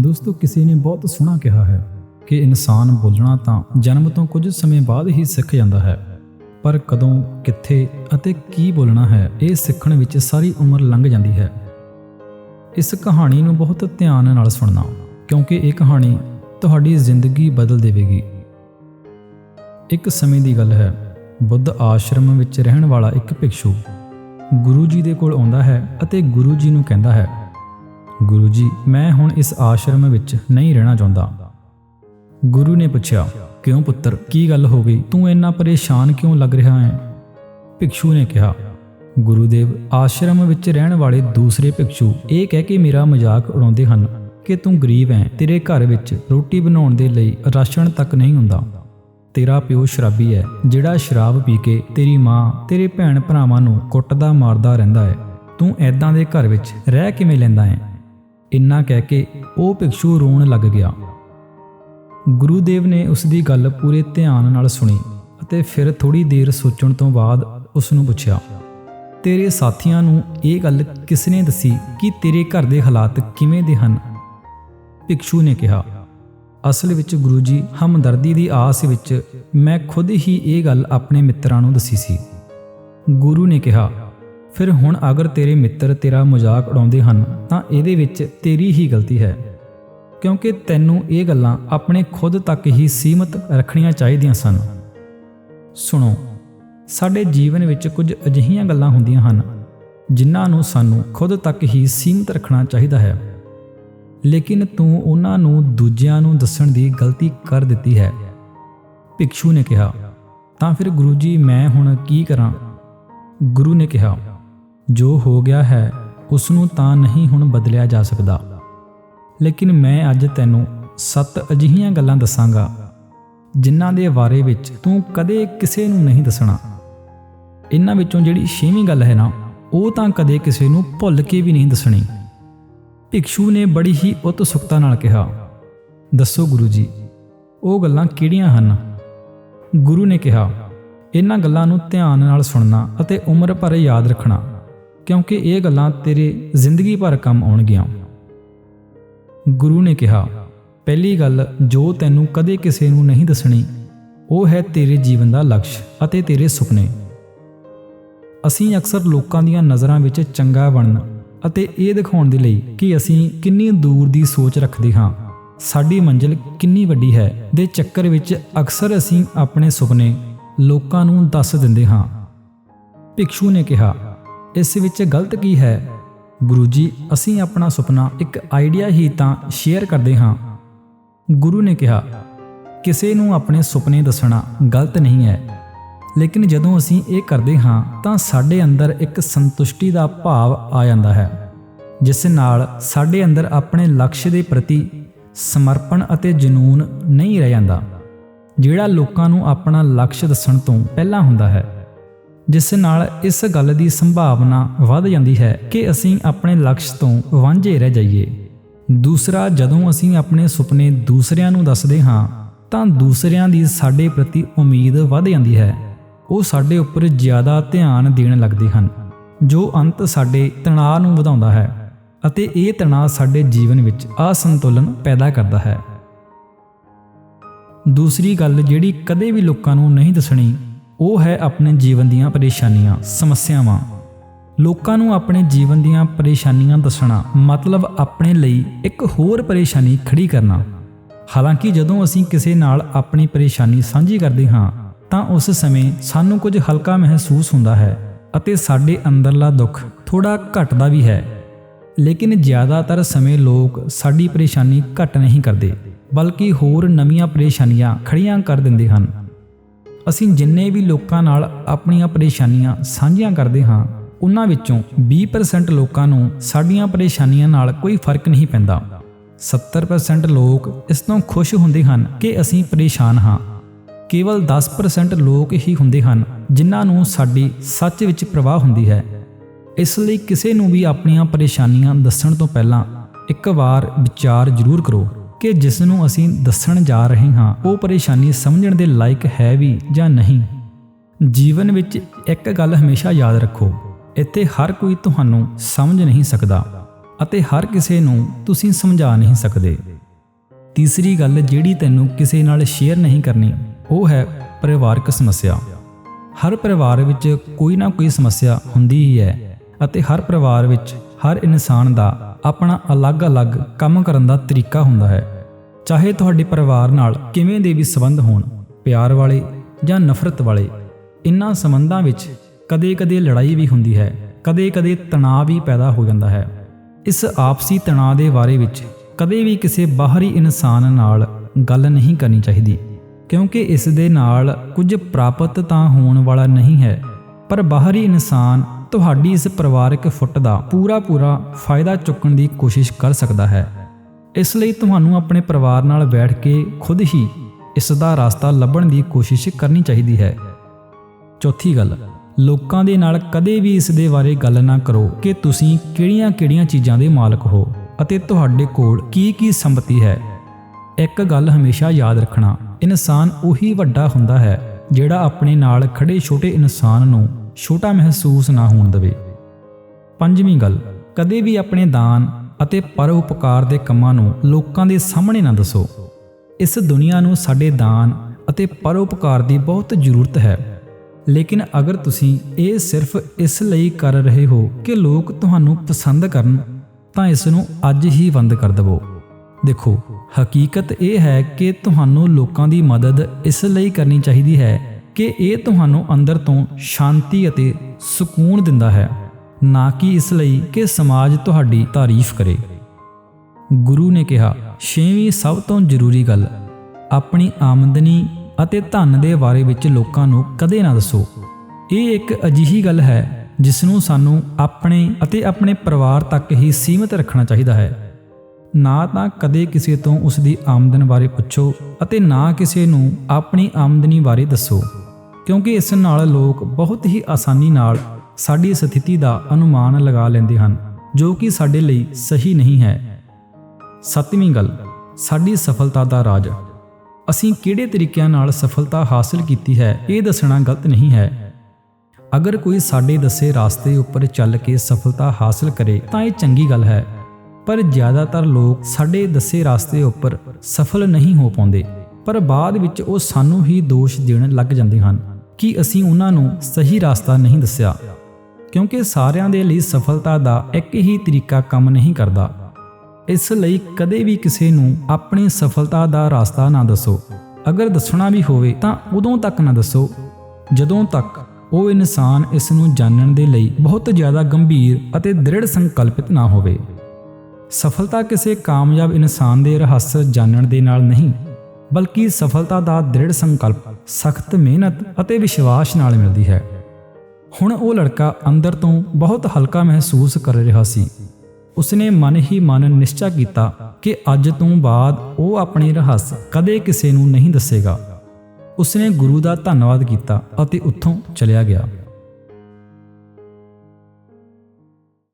ਦੋਸਤੋ, ਕਿਸੇ ਨੇ ਬਹੁਤ ਸੋਹਣਾ ਕਿਹਾ ਹੈ ਕਿ ਇਨਸਾਨ ਬੋਲਣਾ ਤਾਂ ਜਨਮ ਤੋਂ ਕੁਝ ਸਮੇਂ ਬਾਅਦ ਹੀ ਸਿੱਖ ਜਾਂਦਾ ਹੈ। ਪਰ ਕਦੋਂ, ਕਿੱਥੇ ਅਤੇ ਕੀ ਬੋਲਣਾ ਹੈ, ਇਹ ਸਿੱਖਣ ਵਿੱਚ ਸਾਰੀ ਉਮਰ ਲੰਘ ਜਾਂਦੀ ਹੈ। ਇਸ ਕਹਾਣੀ ਨੂੰ ਬਹੁਤ ਧਿਆਨ ਨਾਲ ਸੁਣਨਾ, ਕਿਉਂਕਿ ਇਹ ਕਹਾਣੀ ਤੁਹਾਡੀ ਜ਼ਿੰਦਗੀ ਬਦਲ ਦੇਵੇਗੀ। ਇੱਕ ਸਮੇਂ ਦੀ ਗੱਲ ਹੈ, ਬੁੱਧ ਆਸ਼ਰਮ ਵਿੱਚ ਰਹਿਣ ਵਾਲਾ ਇੱਕ ਭਿਕਸ਼ੂ ਗੁਰੂ ਜੀ ਦੇ ਕੋਲ ਆਉਂਦਾ ਹੈ ਅਤੇ ਗੁਰੂ ਜੀ ਨੂੰ ਕਹਿੰਦਾ ਹੈ ਗੁਰੂ ਜੀ, ਮੈਂ ਹੁਣ ਇਸ ਆਸ਼ਰਮ ਵਿੱਚ ਨਹੀਂ ਰਹਿਣਾ ਚਾਹੁੰਦਾ। ਗੁਰੂ ਨੇ ਪੁੱਛਿਆ, ਕਿਉਂ ਪੁੱਤਰ? ਕੀ ਗੱਲ ਹੋ ਗਈ? ਤੂੰ ਇੰਨਾ ਪਰੇਸ਼ਾਨ ਕਿਉਂ ਲੱਗ ਰਿਹਾ ਹੈ? ਭਿਕਸ਼ੂ ਨੇ ਕਿਹਾ, ਗੁਰੂਦੇਵ, ਆਸ਼ਰਮ ਵਿੱਚ ਰਹਿਣ ਵਾਲੇ ਦੂਸਰੇ ਭਿਕਸ਼ੂ ਇਹ ਕਹਿ ਕੇ ਮੇਰਾ ਮਜ਼ਾਕ ਉਡਾਉਂਦੇ ਹਨ ਕਿ ਤੂੰ ਗਰੀਬ ਹੈ। ਤੇਰੇ ਘਰ ਵਿੱਚ ਰੋਟੀ ਬਣਾਉਣ ਦੇ ਲਈ ਰਾਸ਼ਨ ਤੱਕ ਨਹੀਂ ਹੁੰਦਾ। ਤੇਰਾ ਪਿਓ ਸ਼ਰਾਬੀ ਹੈ। ਜਿਹੜਾ ਸ਼ਰਾਬ ਪੀ ਕੇ ਤੇਰੀ ਮਾਂ, ਤੇਰੇ ਭੈਣ ਭਰਾਵਾਂ ਨੂੰ ਕੁੱਟਦਾ, ਮਾਰਦਾ ਰਹਿੰਦਾ ਹੈ। ਤੂੰ ਐਦਾਂ ਦੇ ਘਰ ਵਿੱਚ ਰਹਿ ਕਿਵੇਂ ਲੈਂਦਾ ਹੈ? ਇੰਨਾ ਕਹਿ ਕੇ ਉਹ ਭਿਕਸ਼ੂ ਰੋਣ ਲੱਗ ਗਿਆ। ਗੁਰੂਦੇਵ ਨੇ ਉਸ ਦੀ ਗੱਲ ਪੂਰੇ ਧਿਆਨ ਨਾਲ ਸੁਣੀ ਅਤੇ ਫਿਰ ਥੋੜੀ ਦੇਰ ਸੋਚਣ ਤੋਂ ਬਾਅਦ ਉਸ ਨੂੰ ਪੁੱਛਿਆ, ਤੇਰੇ ਸਾਥੀਆਂ ਨੂੰ ਇਹ ਗੱਲ ਕਿਸ ਨੇ ਦੱਸੀ ਕਿ ਤੇਰੇ ਘਰ ਦੇ ਹਾਲਾਤ ਕਿਵੇਂ ਦੇ ਹਨ? ਭਿਕਸ਼ੂ ਨੇ ਕਿਹਾ, ਅਸਲ ਵਿੱਚ ਗੁਰੂ ਜੀ ਹਮਦਰਦੀ ਦੀ ਆਸ ਵਿੱਚ ਮੈਂ ਖੁਦ ਹੀ ਇਹ ਗੱਲ ਆਪਣੇ ਮਿੱਤਰਾਂ ਨੂੰ ਦੱਸੀ ਸੀ। ਗੁਰੂ ਨੇ ਕਿਹਾ ਫਿਰ ਹੁਣ ਅਗਰ ਤੇਰੇ ਮਿੱਤਰ ਤੇਰਾ ਮਜ਼ਾਕ ਉਡਾਉਂਦੇ ਹਨ, ਤਾਂ ਇਹਦੇ ਵਿੱਚ ਤੇਰੀ ਹੀ ਗਲਤੀ ਹੈ। ਕਿਉਂਕਿ ਤੈਨੂੰ ਇਹ ਗੱਲਾਂ ਆਪਣੇ ਖੁਦ ਤੱਕ ਹੀ ਸੀਮਤ ਰੱਖਣੀਆਂ ਚਾਹੀਦੀਆਂ ਸਨ। ਸੁਣੋ, ਸਾਡੇ ਜੀਵਨ ਵਿੱਚ ਕੁਝ ਅਜਿਹੀਆਂ ਗੱਲਾਂ ਹੁੰਦੀਆਂ ਹਨ, ਜਿਨ੍ਹਾਂ ਨੂੰ ਸਾਨੂੰ ਖੁਦ ਤੱਕ ਹੀ ਸੀਮਤ ਰੱਖਣਾ ਚਾਹੀਦਾ ਹੈ। ਲੇਕਿਨ ਤੂੰ ਉਹਨਾਂ ਨੂੰ ਦੂਜਿਆਂ ਨੂੰ ਦੱਸਣ ਦੀ ਗਲਤੀ ਕਰ ਦਿੱਤੀ ਹੈ। ਭਿਕਸ਼ੂ ਨੇ ਕਿਹਾ, ਤਾਂ ਫਿਰ ਗੁਰੂ ਜੀ, ਮੈਂ ਹੁਣ ਕੀ ਕਰਾਂ? ਗੁਰੂ ਨੇ ਕਿਹਾ ਜੋ ਹੋ ਗਿਆ ਹੈ ਉਸ ਨੂੰ ਤਾਂ ਨਹੀਂ ਹੁਣ ਬਦਲਿਆ ਜਾ ਸਕਦਾ। ਲੇਕਿਨ ਮੈਂ ਅੱਜ ਤੈਨੂੰ ਸੱਤ ਅਜਿਹੀਆਂ ਗੱਲਾਂ ਦੱਸਾਂਗਾ, ਜਿਨ੍ਹਾਂ ਦੇ ਬਾਰੇ ਵਿੱਚ ਤੂੰ ਕਦੇ ਕਿਸੇ ਨੂੰ ਨਹੀਂ ਦੱਸਣਾ। ਇਹਨਾਂ ਵਿੱਚੋਂ ਜਿਹੜੀ ਛੇਵੀਂ ਗੱਲ ਹੈ ਨਾ, ਉਹ ਤਾਂ ਕਦੇ ਕਿਸੇ ਨੂੰ ਭੁੱਲ ਕੇ ਵੀ ਨਹੀਂ ਦੱਸਣੀ। ਭਿਕਸ਼ੂ ਨੇ ਬੜੀ ਹੀ ਉਤਸੁਕਤਾ ਨਾਲ ਕਿਹਾ, ਦੱਸੋ ਗੁਰੂ ਜੀ, ਉਹ ਗੱਲਾਂ ਕਿਹੜੀਆਂ ਹਨ? ਗੁਰੂ ਨੇ ਕਿਹਾ ਇਹਨਾਂ ਗੱਲਾਂ ਨੂੰ ਧਿਆਨ ਨਾਲ ਸੁਣਨਾ ਅਤੇ ਉਮਰ ਭਰ ਯਾਦ ਰੱਖਣਾ। ਕਿਉਂਕਿ ਇਹ ਗੱਲਾਂ ਤੇਰੇ ਜ਼ਿੰਦਗੀ ਭਰ ਕੰਮ ਆਉਣਗੀਆਂ। ਗੁਰੂ ਨੇ ਕਿਹਾ, ਪਹਿਲੀ ਗੱਲ ਜੋ ਤੈਨੂੰ ਕਦੇ ਕਿਸੇ ਨੂੰ ਨਹੀਂ ਦੱਸਣੀ, ਉਹ ਹੈ ਤੇਰੇ ਜੀਵਨ ਦਾ ਲਕਸ਼ ਅਤੇ ਤੇਰੇ ਸੁਪਨੇ। ਅਸੀਂ ਅਕਸਰ ਲੋਕਾਂ ਦੀਆਂ ਨਜ਼ਰਾਂ ਵਿੱਚ ਚੰਗਾ ਬਣਨ ਅਤੇ ਇਹ ਦਿਖਾਉਣ ਦੇ ਲਈ ਕਿ ਅਸੀਂ ਕਿੰਨੀ ਦੂਰ ਦੀ ਸੋਚ ਰੱਖਦੇ ਹਾਂ। ਸਾਡੀ ਮੰਜ਼ਿਲ ਕਿੰਨੀ ਵੱਡੀ ਹੈ, ਦੇ ਚੱਕਰ ਵਿੱਚ ਅਕਸਰ ਅਸੀਂ ਆਪਣੇ ਸੁਪਨੇ ਲੋਕਾਂ ਨੂੰ ਦੱਸ ਦਿੰਦੇ ਹਾਂ। ਭਿਕਸ਼ੂ ਨੇ ਕਿਹਾ ਇਸ ਵਿੱਚ ਗਲਤ ਕੀ ਹੈ? ਗੁਰੂ ਜੀ, ਅਸੀਂ ਆਪਣਾ ਸੁਪਨਾ ਇੱਕ ਆਈਡੀਆ ਹੀ ਤਾਂ ਸ਼ੇਅਰ ਕਰਦੇ ਹਾਂ। ਗੁਰੂ ਨੇ ਕਿਹਾ, ਕਿਸੇ ਨੂੰ ਆਪਣੇ ਸੁਪਨੇ ਦੱਸਣਾ ਗਲਤ ਨਹੀਂ ਹੈ। ਲੇਕਿਨ ਜਦੋਂ ਅਸੀਂ ਇਹ ਕਰਦੇ ਹਾਂ, ਤਾਂ ਸਾਡੇ ਅੰਦਰ ਇੱਕ ਸੰਤੁਸ਼ਟੀ ਦਾ ਭਾਵ ਆ ਜਾਂਦਾ ਹੈ, ਜਿਸ ਨਾਲ ਸਾਡੇ ਅੰਦਰ ਆਪਣੇ ਲਕਸ਼ ਦੇ ਪ੍ਰਤੀ ਸਮਰਪਣ ਅਤੇ ਜਨੂਨ ਨਹੀਂ ਰਹਿ ਜਾਂਦਾ, ਜਿਹੜਾ ਲੋਕਾਂ ਨੂੰ ਆਪਣਾ ਲਕਸ਼ ਦੱਸਣ ਤੋਂ ਪਹਿਲਾਂ ਹੁੰਦਾ ਹੈ। ਜਿਸ ਨਾਲ ਇਸ ਗੱਲ ਦੀ ਸੰਭਾਵਨਾ ਵੱਧ ਜਾਂਦੀ ਹੈ ਕਿ ਅਸੀਂ ਆਪਣੇ ਲਕਸ਼ ਤੋਂ ਵਾਂਝੇ ਰਹਿ ਜਾਈਏ। ਦੂਸਰਾ, ਜਦੋਂ ਅਸੀਂ ਆਪਣੇ ਸੁਪਨੇ ਦੂਸਰਿਆਂ ਨੂੰ ਦੱਸਦੇ ਹਾਂ, ਤਾਂ ਦੂਸਰਿਆਂ ਦੀ ਸਾਡੇ ਪ੍ਰਤੀ ਉਮੀਦ ਵੱਧ ਜਾਂਦੀ ਹੈ। ਉਹ ਸਾਡੇ ਉੱਪਰ ਜ਼ਿਆਦਾ ਧਿਆਨ ਦੇਣ ਲੱਗਦੇ ਹਨ, ਜੋ ਅੰਤ ਸਾਡੇ ਤਣਾਅ ਨੂੰ ਵਧਾਉਂਦਾ ਹੈ ਅਤੇ ਇਹ ਤਣਾਅ ਸਾਡੇ ਜੀਵਨ ਵਿੱਚ ਅਸੰਤੁਲਨ ਪੈਦਾ ਕਰਦਾ ਹੈ। ਦੂਸਰੀ ਗੱਲ ਜਿਹੜੀ ਕਦੇ ਵੀ ਲੋਕਾਂ ਨੂੰ ਨਹੀਂ ਦੱਸਣੀ ਉਹ ਹੈ ਆਪਣੇ ਜੀਵਨ ਦੀਆਂ ਪਰੇਸ਼ਾਨੀਆਂ, ਸਮੱਸਿਆਵਾਂ। ਲੋਕਾਂ ਨੂੰ ਆਪਣੇ ਜੀਵਨ ਦੀਆਂ ਪਰੇਸ਼ਾਨੀਆਂ ਦੱਸਣਾ, ਮਤਲਬ ਆਪਣੇ ਲਈ ਇੱਕ ਹੋਰ ਪਰੇਸ਼ਾਨੀ ਖੜੀ ਕਰਨਾ। ਹਾਲਾਂਕਿ ਜਦੋਂ ਅਸੀਂ ਕਿਸੇ ਨਾਲ ਆਪਣੀ ਪਰੇਸ਼ਾਨੀ ਸਾਂਝੀ ਕਰਦੇ ਹਾਂ, ਤਾਂ ਉਸ ਸਮੇਂ ਸਾਨੂੰ ਕੁਝ ਹਲਕਾ ਮਹਿਸੂਸ ਹੁੰਦਾ ਹੈ ਅਤੇ ਸਾਡੇ ਅੰਦਰਲਾ ਦੁੱਖ ਥੋੜਾ ਘਟਦਾ ਵੀ ਹੈ। ਲੇਕਿਨ ਜ਼ਿਆਦਾਤਰ ਸਮੇਂ ਲੋਕ ਸਾਡੀ ਪਰੇਸ਼ਾਨੀ ਘਟ ਨਹੀਂ ਕਰਦੇ, ਬਲਕਿ ਹੋਰ ਨਵੀਆਂ ਪਰੇਸ਼ਾਨੀਆਂ ਖੜੀਆਂ ਕਰ ਦਿੰਦੇ ਹਨ। ਅਸੀਂ ਜਿੰਨੇ ਵੀ ਲੋਕਾਂ ਨਾਲ ਆਪਣੀਆਂ ਪਰੇਸ਼ਾਨੀਆਂ ਸਾਂਝੀਆਂ ਕਰਦੇ ਹਾਂ, ਉਹਨਾਂ ਵਿੱਚੋਂ 20% ਲੋਕਾਂ ਨੂੰ ਸਾਡੀਆਂ ਪਰੇਸ਼ਾਨੀਆਂ ਨਾਲ ਕੋਈ ਫ਼ਰਕ ਨਹੀਂ ਪੈਂਦਾ। 70% ਲੋਕ ਇਸ ਤੋਂ ਖੁਸ਼ ਹੁੰਦੇ ਹਨ ਕਿ ਅਸੀਂ ਪਰੇਸ਼ਾਨ ਹਾਂ। ਕੇਵਲ 10% ਲੋਕ ਹੀ ਹੁੰਦੇ ਹਨ ਜਿਨ੍ਹਾਂ ਨੂੰ ਸਾਡੀ ਸੱਚ ਵਿੱਚ ਪ੍ਰਵਾਹ ਹੁੰਦੀ ਹੈ। ਇਸ ਲਈ ਕਿਸੇ ਨੂੰ ਵੀ ਆਪਣੀਆਂ ਪਰੇਸ਼ਾਨੀਆਂ ਦੱਸਣ ਤੋਂ ਪਹਿਲਾਂ ਇੱਕ ਵਾਰ ਵਿਚਾਰ ਜ਼ਰੂਰ ਕਰੋ। ਕਿ ਜਿਸ ਨੂੰ ਅਸੀਂ ਦੱਸਣ ਜਾ ਰਹੇ ਹਾਂ, ਉਹ ਪਰੇਸ਼ਾਨੀ ਸਮਝਣ ਦੇ ਲਾਇਕ ਹੈ ਵੀ ਜਾਂ ਨਹੀਂ। ਜੀਵਨ ਵਿੱਚ ਇੱਕ ਗੱਲ ਹਮੇਸ਼ਾ ਯਾਦ ਰੱਖੋ, ਇੱਥੇ ਹਰ ਕੋਈ ਤੁਹਾਨੂੰ ਸਮਝ ਨਹੀਂ ਸਕਦਾ ਅਤੇ ਹਰ ਕਿਸੇ ਨੂੰ ਤੁਸੀਂ ਸਮਝਾ ਨਹੀਂ ਸਕਦੇ। ਤੀਸਰੀ ਗੱਲ ਜਿਹੜੀ ਤੈਨੂੰ ਕਿਸੇ ਨਾਲ ਸ਼ੇਅਰ ਨਹੀਂ ਕਰਨੀ, ਉਹ ਹੈ ਪਰਿਵਾਰਕ ਸਮੱਸਿਆ। ਹਰ ਪਰਿਵਾਰ ਵਿੱਚ ਕੋਈ ਨਾ ਕੋਈ ਸਮੱਸਿਆ ਹੁੰਦੀ ਹੀ ਹੈ ਅਤੇ ਹਰ ਪਰਿਵਾਰ ਵਿੱਚ ਹਰ ਇਨਸਾਨ ਦਾ ਆਪਣਾ ਅਲੱਗ-ਅਲੱਗ ਕੰਮ ਕਰਨ ਦਾ ਤਰੀਕਾ ਹੁੰਦਾ ਹੈ। ਚਾਹੇ ਤੁਹਾਡੇ ਪਰਿਵਾਰ ਨਾਲ ਕਿਵੇਂ ਦੇ ਵੀ ਸੰਬੰਧ ਹੋਣ, ਪਿਆਰ ਵਾਲੇ ਜਾਂ ਨਫ਼ਰਤ ਵਾਲੇ, ਇਨ੍ਹਾਂ ਸੰਬੰਧਾਂ ਵਿੱਚ ਕਦੇ-ਕਦੇ ਲੜਾਈ ਵੀ ਹੁੰਦੀ ਹੈ, ਕਦੇ-ਕਦੇ ਤਣਾਅ ਵੀ ਪੈਦਾ ਹੋ ਜਾਂਦਾ ਹੈ। ਇਸ ਆਪਸੀ ਤਣਾਅ ਦੇ ਬਾਰੇ ਵਿੱਚ ਕਦੇ ਵੀ ਕਿਸੇ ਬਾਹਰੀ ਇਨਸਾਨ ਨਾਲ ਗੱਲ ਨਹੀਂ ਕਰਨੀ ਚਾਹੀਦੀ, ਕਿਉਂਕਿ ਇਸ ਦੇ ਨਾਲ ਕੁਝ ਪ੍ਰਾਪਤ ਤਾਂ ਹੋਣ ਵਾਲਾ ਨਹੀਂ ਹੈ, ਪਰ ਬਾਹਰੀ ਇਨਸਾਨ ਤੁਹਾਡੀ ਇਸ ਪਰਿਵਾਰਕ ਫੁੱਟ ਦਾ ਪੂਰਾ ਪੂਰਾ ਫਾਇਦਾ ਚੁੱਕਣ ਦੀ ਕੋਸ਼ਿਸ਼ ਕਰ ਸਕਦਾ ਹੈ। ਇਸ ਲਈ ਤੁਹਾਨੂੰ ਆਪਣੇ ਪਰਿਵਾਰ ਨਾਲ ਬੈਠ ਕੇ ਖੁਦ ਹੀ ਇਸ ਦਾ ਰਸਤਾ ਲੱਭਣ ਦੀ ਕੋਸ਼ਿਸ਼ ਕਰਨੀ ਚਾਹੀਦੀ ਹੈ। ਚੌਥੀ ਗੱਲ, ਲੋਕਾਂ ਦੇ ਨਾਲ ਕਦੇ ਵੀ ਇਸ ਦੇ ਬਾਰੇ ਗੱਲ ਨਾ ਕਰੋ ਕਿ ਤੁਸੀਂ ਕਿਹੜੀਆਂ-ਕਿਹੜੀਆਂ ਚੀਜ਼ਾਂ ਦੇ ਮਾਲਕ ਹੋ ਅਤੇ ਤੁਹਾਡੇ ਕੋਲ ਕੀ-ਕੀ ਸੰਪਤੀ ਹੈ। ਇੱਕ ਗੱਲ ਹਮੇਸ਼ਾ ਯਾਦ ਰੱਖਣਾ, ਇਨਸਾਨ ਉਹੀ ਵੱਡਾ ਹੁੰਦਾ ਹੈ ਜਿਹੜਾ ਆਪਣੇ ਨਾਲ ਖੜੇ ਛੋਟੇ ਇਨਸਾਨ ਨੂੰ ਛੋਟਾ ਮਹਿਸੂਸ ਨਾ ਹੋਣ ਦੇਵੇ। ਪੰਜਵੀਂ ਗੱਲ, ਕਦੇ ਵੀ ਆਪਣੇ ਦਾਨ ਅਤੇ ਪਰਉਪਕਾਰ ਦੇ ਕੰਮਾਂ ਨੂੰ ਲੋਕਾਂ ਦੇ ਸਾਹਮਣੇ ਨਾ ਦੱਸੋ। ਇਸ ਦੁਨੀਆ ਨੂੰ ਸਾਡੇ ਦਾਨ ਅਤੇ ਪਰਉਪਕਾਰ ਦੀ ਬਹੁਤ ਜ਼ਰੂਰਤ ਹੈ। ਲੇਕਿਨ ਅਗਰ ਤੁਸੀਂ ਇਹ ਸਿਰਫ ਇਸ ਲਈ ਕਰ ਰਹੇ ਹੋ ਕਿ ਲੋਕ ਤੁਹਾਨੂੰ ਪਸੰਦ ਕਰਨ, ਤਾਂ ਇਸ ਨੂੰ ਅੱਜ ਹੀ ਬੰਦ ਕਰ ਦਿਵੋ। ਦੇਖੋ, ਹਕੀਕਤ ਇਹ ਹੈ ਕਿ ਤੁਹਾਨੂੰ ਲੋਕਾਂ ਦੀ ਮਦਦ ਇਸ ਲਈ ਕਰਨੀ ਚਾਹੀਦੀ ਹੈ ਕਿ ਇਹ ਤੁਹਾਨੂੰ ਅੰਦਰ ਤੋਂ ਸ਼ਾਂਤੀ ਅਤੇ ਸਕੂਨ ਦਿੰਦਾ ਹੈ। ਨਾ ਕਿ ਇਸ ਲਈ ਕਿ ਸਮਾਜ ਤੁਹਾਡੀ ਤਾਰੀਫ ਕਰੇ। ਗੁਰੂ ਨੇ ਕਿਹਾ, ਛੇਵੀਂ ਸਭ ਤੋਂ ਜ਼ਰੂਰੀ ਗੱਲ, ਆਪਣੀ ਆਮਦਨੀ ਅਤੇ ਧਨ ਦੇ ਬਾਰੇ ਵਿੱਚ ਲੋਕਾਂ ਨੂੰ ਕਦੇ ਨਾ ਦੱਸੋ। ਇਹ ਇੱਕ ਅਜਿਹੀ ਗੱਲ ਹੈ, ਜਿਸ ਨੂੰ ਸਾਨੂੰ ਆਪਣੇ ਅਤੇ ਆਪਣੇ ਪਰਿਵਾਰ ਤੱਕ ਹੀ ਸੀਮਿਤ ਰੱਖਣਾ ਚਾਹੀਦਾ ਹੈ। ਨਾ ਤਾਂ ਕਦੇ ਕਿਸੇ ਤੋਂ ਉਸ ਦੀ ਆਮਦਨ ਬਾਰੇ ਪੁੱਛੋ ਅਤੇ ਨਾ ਕਿਸੇ ਨੂੰ ਆਪਣੀ ਆਮਦਨੀ ਬਾਰੇ ਦੱਸੋ, ਕਿਉਂਕਿ ਇਸ ਨਾਲ ਲੋਕ ਬਹੁਤ ਹੀ ਆਸਾਨੀ ਨਾਲ ਸਾਡੀ ਸਥਿਤੀ ਦਾ ਅਨੁਮਾਨ ਲਗਾ ਲੈਂਦੇ ਹਨ, ਜੋ ਕਿ ਸਾਡੇ ਲਈ ਸਹੀ ਨਹੀਂ ਹੈ। ਸੱਤਵੀਂ ਗੱਲ, ਸਾਡੀ ਸਫਲਤਾ ਦਾ ਰਾਜ। ਅਸੀਂ ਕਿਹੜੇ ਤਰੀਕਿਆਂ ਨਾਲ ਸਫਲਤਾ ਹਾਸਲ ਕੀਤੀ ਹੈ, ਇਹ ਦੱਸਣਾ ਗਲਤ ਨਹੀਂ ਹੈ। ਅਗਰ ਕੋਈ ਸਾਡੇ ਦੱਸੇ ਰਾਸਤੇ ਉੱਪਰ ਚੱਲ ਕੇ ਸਫਲਤਾ ਹਾਸਲ ਕਰੇ, ਤਾਂ ਇਹ ਚੰਗੀ ਗੱਲ ਹੈ। ਪਰ ਜ਼ਿਆਦਾਤਰ ਲੋਕ ਸਾਡੇ ਦੱਸੇ ਰਾਸਤੇ ਉੱਪਰ ਸਫਲ ਨਹੀਂ ਹੋ ਪਾਉਂਦੇ, ਪਰ ਬਾਅਦ ਵਿੱਚ ਉਹ ਸਾਨੂੰ ਹੀ ਦੋਸ਼ ਦੇਣ ਲੱਗ ਜਾਂਦੇ ਹਨ ਕਿ ਅਸੀਂ ਉਹਨਾਂ ਨੂੰ ਸਹੀ ਰਸਤਾ ਨਹੀਂ ਦੱਸਿਆ। ਕਿਉਂਕਿ ਸਾਰਿਆਂ ਦੇ ਲਈ ਸਫਲਤਾ ਦਾ ਇੱਕ ਹੀ ਤਰੀਕਾ ਕੰਮ ਨਹੀਂ ਕਰਦਾ। ਇਸ ਲਈ ਕਦੇ ਵੀ ਕਿਸੇ ਨੂੰ ਆਪਣੀ ਸਫਲਤਾ ਦਾ ਰਸਤਾ ਨਾ ਦੱਸੋ। ਅਗਰ ਦੱਸਣਾ ਵੀ ਹੋਵੇ ਤਾਂ ਉਦੋਂ ਤੱਕ ਨਾ ਦੱਸੋ। ਜਦੋਂ ਤੱਕ ਉਹ ਇਨਸਾਨ ਇਸ ਨੂੰ ਜਾਣਨ ਦੇ ਲਈ ਬਹੁਤ ਜ਼ਿਆਦਾ ਗੰਭੀਰ ਅਤੇ ਦ੍ਰਿੜ ਸੰਕਲਪਿਤ ਨਾ ਹੋਵੇ। ਸਫਲਤਾ ਕਿਸੇ ਕਾਮਯਾਬ ਇਨਸਾਨ ਦੇ ਰਹੱਸ ਜਾਣਨ ਦੇ ਨਾਲ ਨਹੀਂ, ਬਲਕਿ ਸਫਲਤਾ ਦਾ ਦ੍ਰਿੜ ਸੰਕਲਪ, ਸਖਤ ਮਿਹਨਤ ਅਤੇ ਵਿਸ਼ਵਾਸ ਨਾਲ ਮਿਲਦੀ ਹੈ। ਹੁਣ ਉਹ ਲੜਕਾ ਅੰਦਰ ਤੋਂ ਬਹੁਤ ਹਲਕਾ ਮਹਿਸੂਸ ਕਰ ਰਿਹਾ ਸੀ। ਉਸਨੇ ਮਨ ਹੀ ਮਨ ਨਿਸ਼ਚਾ ਕੀਤਾ ਕਿ ਅੱਜ ਤੋਂ ਬਾਅਦ ਉਹ ਆਪਣੇ ਰਹੱਸ ਕਦੇ ਕਿਸੇ ਨੂੰ ਨਹੀਂ ਦੱਸੇਗਾ। ਉਸਨੇ ਗੁਰੂ ਦਾ ਧੰਨਵਾਦ ਕੀਤਾ ਅਤੇ ਉੱਥੋਂ ਚਲਿਆ ਗਿਆ।